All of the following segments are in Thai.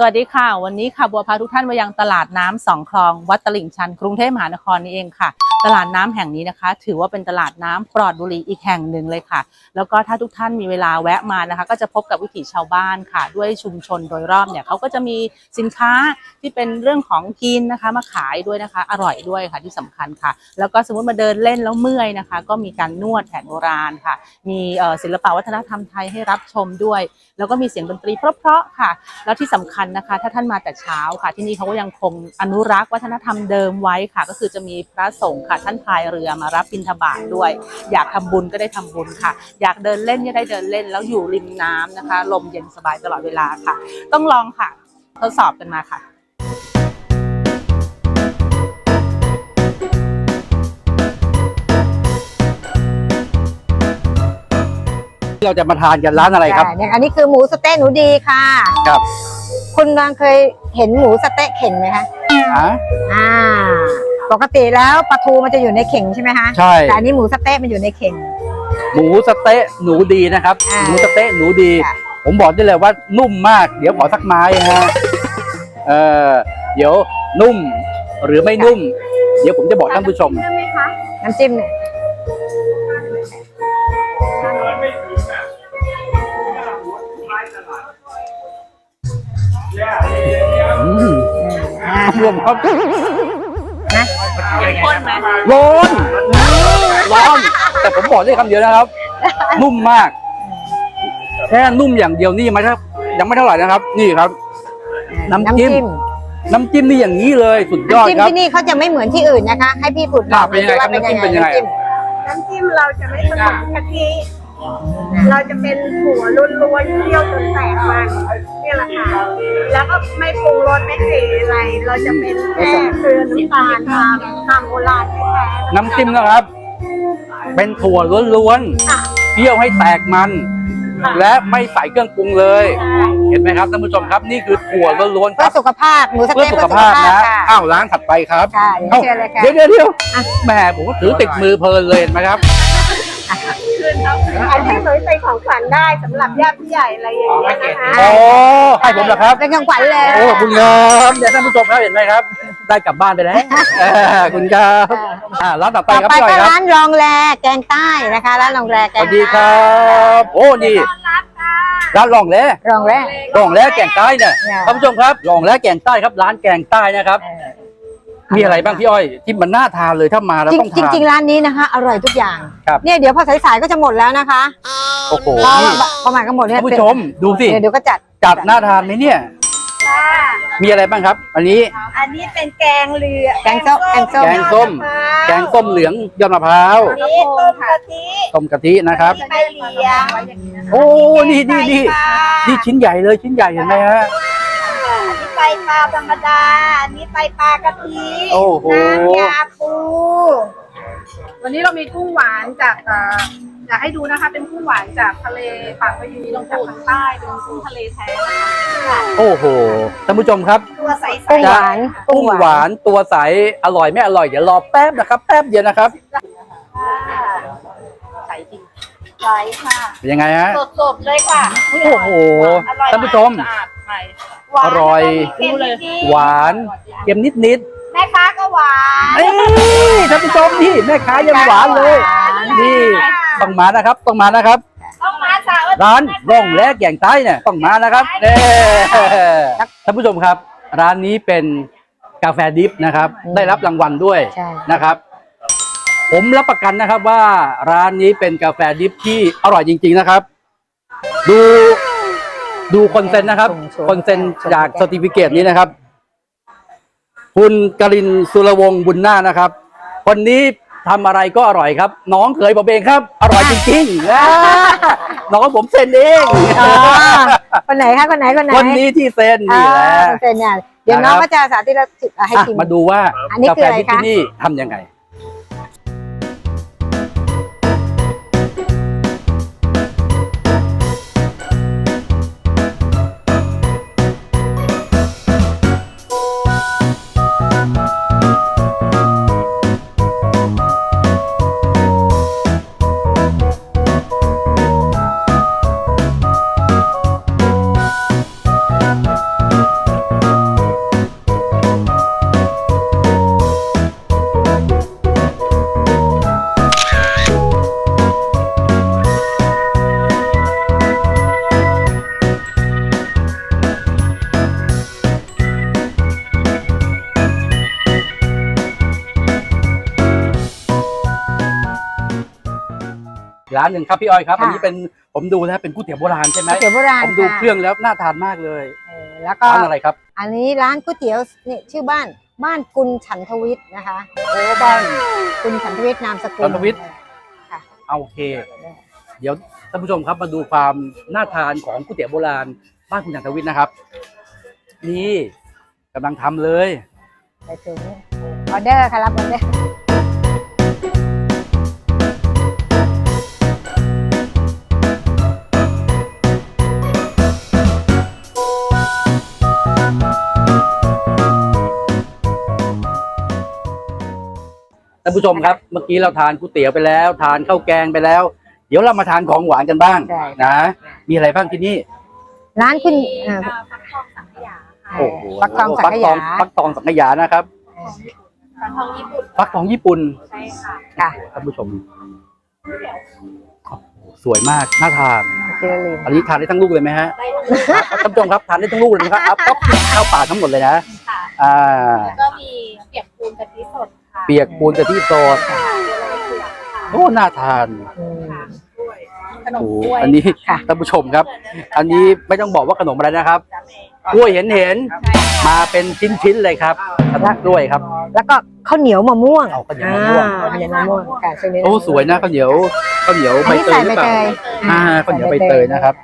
สวัสดีค่ะ วันนี้ค่ะบัวพาทุกท่านมายังตลาดน้ำสองคลอง วัดตลิ่งชัน กรุงเทพมหานครนี่เองค่ะ ตลาดน้ำแห่งนี้นะคะ ถือว่าเป็นตลาดน้ำปลอดบุหรี่อีกแห่งหนึ่งเลยค่ะ แล้วก็ถ้าทุกท่านมีเวลาแวะมานะคะ ก็จะพบกับวิถีชาวบ้านค่ะ ด้วยชุมชนโดยรอบเนี่ยเขาก็จะมีสินค้าที่เป็นเรื่องของกินนะคะ มาขายด้วยนะคะ อร่อยด้วยค่ะที่สำคัญค่ะ แล้วก็สมมติมาเดินเล่นแล้วเมื่อยนะคะ ก็มีการนวดแผนโบราณค่ะ มีศิลปวัฒนธรรมไทยให้รับชมด้วย แล้วก็มีเสียงดนตรีเพราะๆค่ะ แล้วที่สำคัญนะคะ ถ้าท่านมาแต่เช้าค่ะ ที่นี่เขาก็ยังคงอนุรักษ์วัฒนธรรมเดิมไว้ค่ะ ก็คือจะมีพระสงฆ์ค่ะ ท่านพายเรือมารับบิณฑบาตด้วย อยากทำบุญก็ได้ทำบุญค่ะ อยากเดินเล่นก็ได้เดินเล่น แล้วอยู่ริมน้ำนะคะ ลมเย็นสบายตลอดเวลาค่ะ ต้องลองค่ะ ทดสอบกันมาค่ะเราจะมาทานกันร้านอะไรครับใช่เนี่ยอันนี้คือหมูสะเต๊ะหนูดีค่ะ ครับ คุณบางเคยเห็นหมูสะเต๊ะเข่งไหมคะอะ อ่า ปกติแล้วปลาทูมันจะอยู่ในเข่งใช่ไหมคะใช่ แต่อันนี้หมูสะเต๊ะมันอยู่ในเข่ง หมูสะเต๊ะหนูดีนะครับ อ่าหมูสะเต๊ะหนูดี ค่ะ ผมบอกได้เลยว่านุ่มมาก เดี๋ยวขอสักไม้ฮะเออเดี๋ยวนุ่มหรือไม่นุ่ม เดี๋ยวผมจะบอกท่านผู้ชม น้ำจิ้มเนี่ย อ่ารวมครับนะข้นไหมร้อนร้อนแต่ผมบอกได้คำเดียวนะครับ นุ่มมาก แค่นุ่มอย่างเดียวนี่ยังไม่เท่ายังไม่เท่าไหร่นะครับ นี่ครับ น้ำจิ้มน้ำจิ้มนี่อย่างนี้เลยสุดยอดน้ำจิ้มครับที่นี่เขาจะไม่เหมือนที่อื่นนะคะ ให้พี่พูดอ่าเป็นยังไงครับน้ำจิ้มเป็นยังไงน้ำจิ้มน้ำจิ้มเราจะไม่ผสมกะทิ เราจะเป็นหัวล้วนๆเคี่ยวจนแตกมันนี่แหละค่ะแล้วก็ไม่ปรุงรสไม่เสีอะไร เราจะเป็นแค่เกลือน้ำตาลทำทำโบราณแท้ๆน้ำจิ้มนะครับ เป็นถั่วล้วนค่ะๆเคี่ยวให้แตกมัน ค่ะและไม่ใส่เครื่องปรุงเลย เห็นไหมครับท่านผู้ชมครับนี่คือถั่วล้วนๆคเพื่รัอบสุขภาพหมูสะเพื่อเต๊ะสุเพื่ขอสุขภาพภาพนะค่ะ อ้าวร้านถัดไปครับค่ะเดี๋ยวเอ้าเชิญเลยค่ะ เดี๋ยวเดี๋ยวเดี๋ยวแหมผมก็ถือติดมือเพลินเลยเห็นไหมครับอั นนี้เหมือนเป็นของขวัญได้สำหรับญาติผู้ใหญ่อะไรอย่างเงี้ยนะคะโอ้ให้ผมเหรอครับ เป็นของขวัญเลยโอ้ขอบคุณครับเดี๋ยวท่านผู้ชมครับเห็นไหมครับ ได้กลับบ้านไปแล้วเออขอบคุณครับอ่าร้านต่อไปต่อครับไปพี่หน่อยก็ครับร้านรองแรแกงใต้นะคะร้านรองแรแกสงวัสดีครับ โอ้นี่ร้านรองแล้ รองแรรองแล้แกงใต้เนี่ย เนี่ยท่านผู้ชมครับรองแล้แกงใต้ครับ ร้านแกงใต้นะครับ มีอะไรบ้างพี่อ้อยที่มันน่าทานเลยถ้ามาแล้วต้องจริงทาน จริงๆร้านนี้นะคะ อร่อยทุกอย่าง ครับ เนี่ยเดี๋ยวพอสายๆก็จะหมดแล้วนะคะโอ้โหพอนี่ประมาณก็หมดเนี่ยท่านผู้ชมดูสิเดี๋ยวเดี๋ยวก็จัดจัดน่าทานไหมเนี่ยมีอะไรบ้างครับ อันนี้ อันนี้เป็นแกงเรือแกงส้มแกงส้ม แกงส้ม แกงส้มเหลืองยอดมะพร้าวอันนี้ต้มกะทิต้มกะทินะครับ ใบเหลียงโอ้นี่นี่นี่นี่ชิ้นใหญ่เลยชิ้นใหญ่เห็นไหมฮะอันนี้ ไตปลาธรรมดา อันนี้ไตปลากะทิโอ้โห น้ำยาปูวันนี้เรามีกุ้งหวานจากเอ่ออยากให้ดูนะคะ เป็นกุ้งหวานจากทะเลปากพยูนลงจากทางใต้เป็นกุ้งทะเลแท้นะคะโอ้โหท่านผู้ชมครับตัวใสกุ้งๆหวานกุ้งหวานตัวใสอร่อยไม่อร่อยเดี๋ยวรอแป๊บนะครับ แป๊บเดียวนะครับใสค่ะเป็นยังไงฮะสดๆเลยค่ะ โอ้โหท่านผู้ชม สะอาด ใหม่หวานอร่อยแล้วก็มีเค็มนิดๆหวาน เค็มนิดนิดแม่ค้าก็หวานๆเอ้ยท่านผู้ชมนี่แม่ค้ายังหวานเลย นี่ต้องมานะครับต้องมานะครับ ต้องมาสาวร้านร่องและแก่งใต้เนี่ยต้องมานะครับเน่ท่านผู้ชมครับ ร้านนี้เป็นกาแฟดิฟนะครับ ได้รับรางวัลด้วยใช่ นะครับ ผมรับประกันนะครับว่าร้านนี้เป็นกาแฟดิฟที่อร่อยจริง ๆนะครับ ดู ดูคอนเซนต์นะครับคอนเซนต์จากสติฟิเคตนี้นะครับ คุณกรินสุรวงศ์บุญนาคนะครับ คนนี้ทำอะไรก็อร่อยครับ น้องเคยผมเองครับ อร่อยจริงๆอ่าน้องผมเซ็นเองอ๋อคนไหนคะคนไหนคนไหนคนนี้ที่เซ็นนี่แหละอ่าคนเซ็นเนี่ยเดี๋ยวน้องนะครับก็จะสาธิตเราให้อะชิมมาดูว่าอันนี้กาคือแฟอะไรดิฟคะที่นี่ทำยังไง ร้านหนึ่งครับพี่อ้อยครับ ค่ะ อันนี้เป็นผมดูแล้วเป็นก๋วยเตี๋ยวโบราณใช่ไหมก๋วยเตี๋ยวโบราณผมดูค่ะเครื่องแล้วน่าทานมากเลยเออแล้วก็ร้านอะไรครับอันนี้ร้านก๋วยเตี๋ยวนี่ชื่อบ้านบ้านกุลฉันทวิทย์นะคะ โอ้บ้าน กุลฉันทวิทย์นามสกุลฉันทวิทย์ ค่ะเอาโอเค เดี๋ยวท่านผู้ชมครับมาดูความน่าทานของก๋วยเตี๋ยวโบราณบ้านคุณจันทวิทย์นะครับ นี่กำลังทำเลย ไปถึงออเดอร์ค่ะรับออเดอร์ ท่านผู้ชมครับ เมื่อกี้เราทานก๋วยเตี๋ยวไปแล้ว ทานข้าวแกงไปแล้ว เดี๋ยวเรามาทานของหวานกันบ้างใช่นะ มีอะไรบ้างที่นี่ ร้านคุณเอ่อฟักทองสังขยาค่ะโอ้โหฟักทองสังขยา ฟักทองสังขยานะครับ ฟักทองญี่ปุ่นฟักทองญี่ปุ่นใช่ค่ะค่ะท่านผู้ชมโอ้โหสวยมากน่าทาน เจริญอันนี้ทานได้ทั้งลูกเลยไหมฮะได้ทั้งท่านผู้ชมครับทานได้ทั้งลูกเลยนะครับเอาก็เข้าปากทั้งหมดเลยนะค่ะอ่า แล้วก็มีเปียก ปียกปูนกะทิสดค่ะบัวลอยเผือกค่ะโอ้น่าทานอืมค่ะขนโอ้มโหกล้วยอันนี้ค่ะท่านผู้ชมครับ อันนี้ไม่ต้องบอกว่าขนมอะไรนะครับจ้ะแม่กล้วยเห็นเห็นๆมาเป็นชิ้นๆเลยครับขนมกล้วยครับ แล้วก็ข้าวเหนียวมะม่วงเอาข้าวเหนียวมะม่วง อ่าข้าวเหนียวมะม่วงค่ะช่วงนี้โอ้สวยนะข้าวเหนียวข้าวเหนียวอันใบนี้เตใส่ยหใบรือเปเตล่ายอ่าข้าวเหนียวใบเตยนะครับ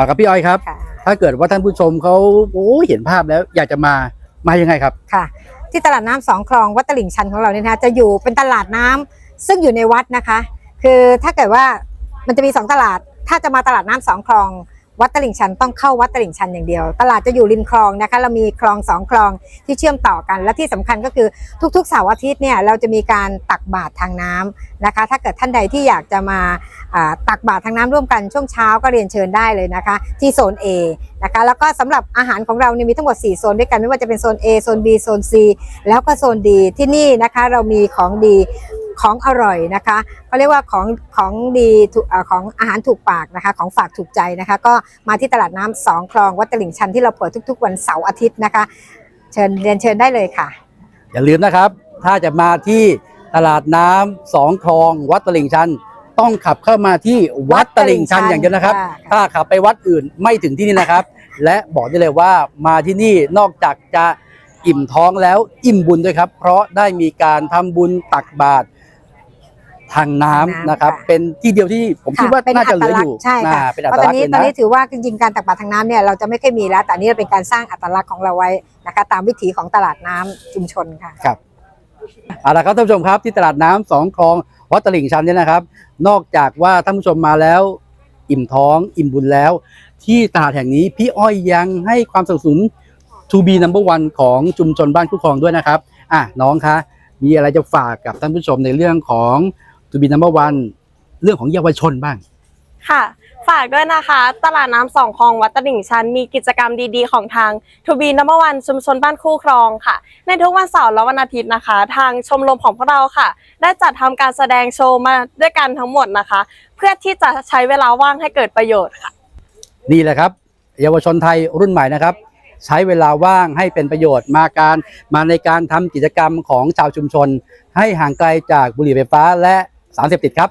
เอาครับพี่อ้อยครับ ค่ะถ้าเกิดว่าท่านผู้ชมเขาโอ้เห็นภาพแล้วอยากจะมามายังไงครับ ค่ะ ที่ตลาดน้ำสองคลองวัดตลิ่งชันของเราเนี่ยนะคะจะอยู่เป็นตลาดน้ำซึ่งอยู่ในวัดนะคะ คือถ้าเกิดว่ามันจะมีสองตลาด ถ้าจะมาตลาดน้ำสองคลอง วัดตลิ่งชันต้องเข้าวัดตลิ่งชันอย่างเดียว ตลาดจะอยู่ริมคลองนะคะ เรามีคลองสองคลองที่เชื่อมต่อกัน และที่สำคัญก็คือทุกๆเสาร์อาทิตย์เนี่ยเราจะมีการตักบาตรทางน้ำนะคะ ถ้าเกิดท่านใดที่อยากจะมาตักบาตรทางน้ำร่วมกันช่วงเช้าก็เรียนเชิญได้เลยนะคะ ที่โซน A นะคะแล้วก็สำหรับอาหารของเราเนี่ยมีทั้งหมด 4 โซนด้วยกันไม่ว่าจะเป็นโซน A โซน B โซน C แล้วก็โซน D ที่นี่นะคะเรามีของดี ของอร่อยนะคะเขาเรียกว่าของของดีถูกเอ่อของอาหารถูกปากนะคะของฝากถูกใจนะคะ ก็มาที่ตลาดน้ำสองคลองวัดตลิ่งชันที่เราเปิดทุก ๆ วันเสาร์อาทิตย์นะคะ เชิญเรียนเชิญได้เลยค่ะ อย่าลืมนะครับ ถ้าจะมาที่ตลาดน้ำสองคลองวัดตลิ่งชันต้องขับเข้ามาที่วัดตลิ่งชันอย่างเดียวนะครับค่ะถ้าขับไปวัดอื่นไม่ถึงที่นี่นะครับ และบอกได้เลยว่ามาที่นี่นอกจากจะอิ่มท้องแล้วอิ่มบุญด้วยครับ เพราะได้มีการทำบุญตักบาตร ทางน้ำทางน้ำนะครับค่ะเป็นที่เดียวที่ผมคิดว่าค่ะเป็นน่าจะเหลืออยู่ตลักษณ์ใช่ค่ะน่าเป็นอัเพตราะตลัอกนษณ์นี้เลยตอนนะนี้ถือว่าจริงๆการตักบาตรทางน้ำเนี่ยเราจะไม่ค่อยมีแล้ว แต่อันนี้เราเป็นการสร้างอัตลักษณ์ของเราไว้นะคะตามวิถีของตลาดน้ำชุมชนค่ะครับเอาละครับท่านผู้ชมครับที่ตลาดน้ำสองคลองวัดตลิ่งชันเนี่ยนะครับ นอกจากว่าท่านผู้ชมมาแล้ว อิ่มท้อง อิ่มบุญแล้ว ที่ตลาดแห่งนี้พี่อ้อยยังให้ความสนับสนุน to be number one ของชุมชนบ้านคู่คลองด้วยนะครับอะน้องคะมีอะไรจะฝากกับท่านผู้ชมในเรื่องของ to be number one เรื่องของเยาวชนบ้าง ค่ะ ฝากด้วยนะคะ ตลาดน้ำสองคลองวัดตลิ่งชัน มีกิจกรรมดีๆ ของทางทูบีนัมเบอร์วันชุมชนบ้านคู่ครองค่ะ ในทุกวันเสาร์และวันอาทิตย์นะคะ ทางชมรมของพวกเราค่ะ ได้จัดทำการแสดงโชว์มาด้วยกันทั้งหมดนะคะ เพื่อที่จะใช้เวลาว่างให้เกิดประโยชน์ค่ะ นี่แหละครับ เยาวชนไทยรุ่นใหม่นะครับ ใช้เวลาว่างให้เป็นประโยชน์มาการมาในการทำกิจกรรมของชาวชุมชน ให้ห่างไกลจากบุหรี่ไฟฟ้าและ สารเสพติดครับ